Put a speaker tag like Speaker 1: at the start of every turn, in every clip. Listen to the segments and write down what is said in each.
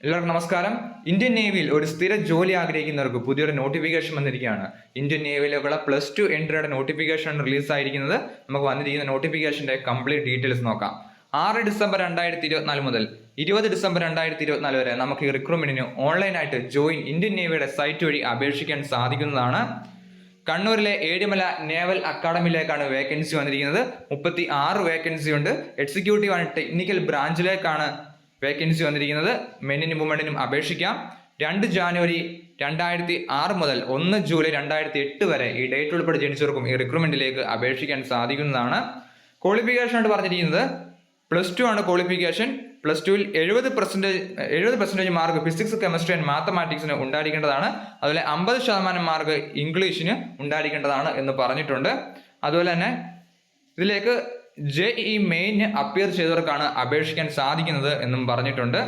Speaker 1: എല്ലാവർക്കും നമസ്കാരം. ഇന്ത്യൻ നേവിയിൽ ഒരു സ്ഥിര ജോലി ആഗ്രഹിക്കുന്നവർക്ക് പുതിയൊരു നോട്ടിഫിക്കേഷൻ വന്നിരിക്കുകയാണ്. ഇന്ത്യൻ നേവിയിലേക്കുള്ള പ്ലസ് ടു എൻട്രിയുടെ നോട്ടിഫിക്കേഷൻ റിലീസ് ആയിരിക്കുന്നത്. നമുക്ക് വന്നിരിക്കുന്ന നോട്ടിഫിക്കേഷന്റെ കംപ്ലീറ്റ് ഡീറ്റെയിൽസ് നോക്കാം. ആറ് ഡിസംബർ രണ്ടായിരത്തി ഇരുപത്തിനാല് മുതൽ ഇരുപത് ഡിസംബർ രണ്ടായിരത്തി ഇരുപത്തിനാല് വരെ നമുക്ക് ഈ റിക്രൂട്ട്മെന്റിന് ഓൺലൈനായിട്ട് ജോയിൻ ഇന്ത്യൻ നേവിയുടെ സൈറ്റ് വഴി അപേക്ഷിക്കാൻ സാധിക്കുന്നതാണ്. കണ്ണൂരിലെ ഏഴിമല നേവൽ അക്കാഡമിയിലേക്കാണ് വേക്കൻസി വന്നിരിക്കുന്നത്. മുപ്പത്തി ആറ് വേക്കൻസി ഉണ്ട് എക്സിക്യൂട്ടീവ് ആൻഡ് ടെക്നിക്കൽ ബ്രാഞ്ചിലേക്കാണ് വേക്കൻസി വന്നിരിക്കുന്നത്. മെന്നിനും വുമണിനും അപേക്ഷിക്കാം. രണ്ട് ജാനുവരി രണ്ടായിരത്തി ആറ് മുതൽ ഒന്ന് ജൂലൈ രണ്ടായിരത്തി എട്ട് വരെ ഈ ഡേറ്റ് ഉൾപ്പെടെ ജനിച്ചവർക്കും ഈ റിക്രൂട്ട്മെന്റിലേക്ക് അപേക്ഷിക്കാൻ സാധിക്കുന്നതാണ്. ക്വാളിഫിക്കേഷൻ ആയിട്ട് പറഞ്ഞിരിക്കുന്നത്. പ്ലസ് ടു ആണ് ക്വാളിഫിക്കേഷൻ പ്ലസ് ടുവിൽ എഴുപത് പെർസെന്റേജ് എഴുപത് percentage mark physics chemistry and മാത്തമാറ്റിക്സിന് ഉണ്ടായിരിക്കേണ്ടതാണ്. അതുപോലെ അമ്പത് ശതമാനം മാർക്ക് ഇംഗ്ലീഷിന് ഉണ്ടായിരിക്കേണ്ടതാണ് എന്ന് പറഞ്ഞിട്ടുണ്ട്. അതുപോലെ തന്നെ ഇതിലേക്ക് ജെ ഇ മെയിന് അപ്പിയർ ചെയ്തവർക്കാണ് അപേക്ഷിക്കാൻ സാധിക്കുന്നത് എന്നും പറഞ്ഞിട്ടുണ്ട്.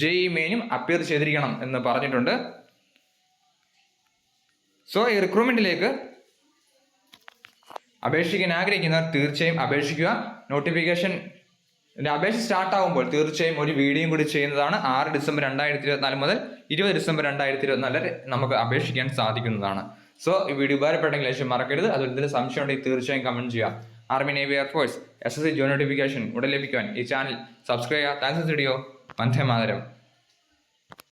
Speaker 1: ജെ ഇ മെയിനും അപ്പിയർ ചെയ്തിരിക്കണം എന്ന് പറഞ്ഞിട്ടുണ്ട്. സോ ഈ റിക്രൂട്ട്മെന്റിലേക്ക് അപേക്ഷിക്കാൻ ആഗ്രഹിക്കുന്നവർ തീർച്ചയായും അപേക്ഷിക്കുക. നോട്ടിഫിക്കേഷൻ അപേക്ഷ സ്റ്റാർട്ട് ആകുമ്പോൾ തീർച്ചയായും ഒരു വീഡിയോയും കൂടി ചെയ്യുന്നതാണ്. ആറ് ഡിസംബർ രണ്ടായിരത്തി ഇരുപത്തിനാല് മുതൽ ഇരുപത് ഡിസംബർ രണ്ടായിരത്തി ഇരുപത്തിനാല് വരെ നമുക്ക് അപേക്ഷിക്കാൻ സാധിക്കുന്നതാണ്. സോ ഈ വീഡിയോ ഉപകാരപ്പെട്ടെങ്കിൽ ലക്ഷ്യം മറക്കരുത്. അതുപോലെ ഇതിൽ സംശയം ഉണ്ടെങ്കിൽ തീർച്ചയായും കമന്റ് ചെയ്യുക. Army navy air force S S C ജോ നോട്ടിഫിക്കേഷൻ ഉടൻ ലഭിക്കുവാൻ ഈ ചാനൽ സബ്സ്ക്രൈബ് ചെയ്യുക താങ്ക്സ് വീഡിയോ വന്ദേ മാതരം.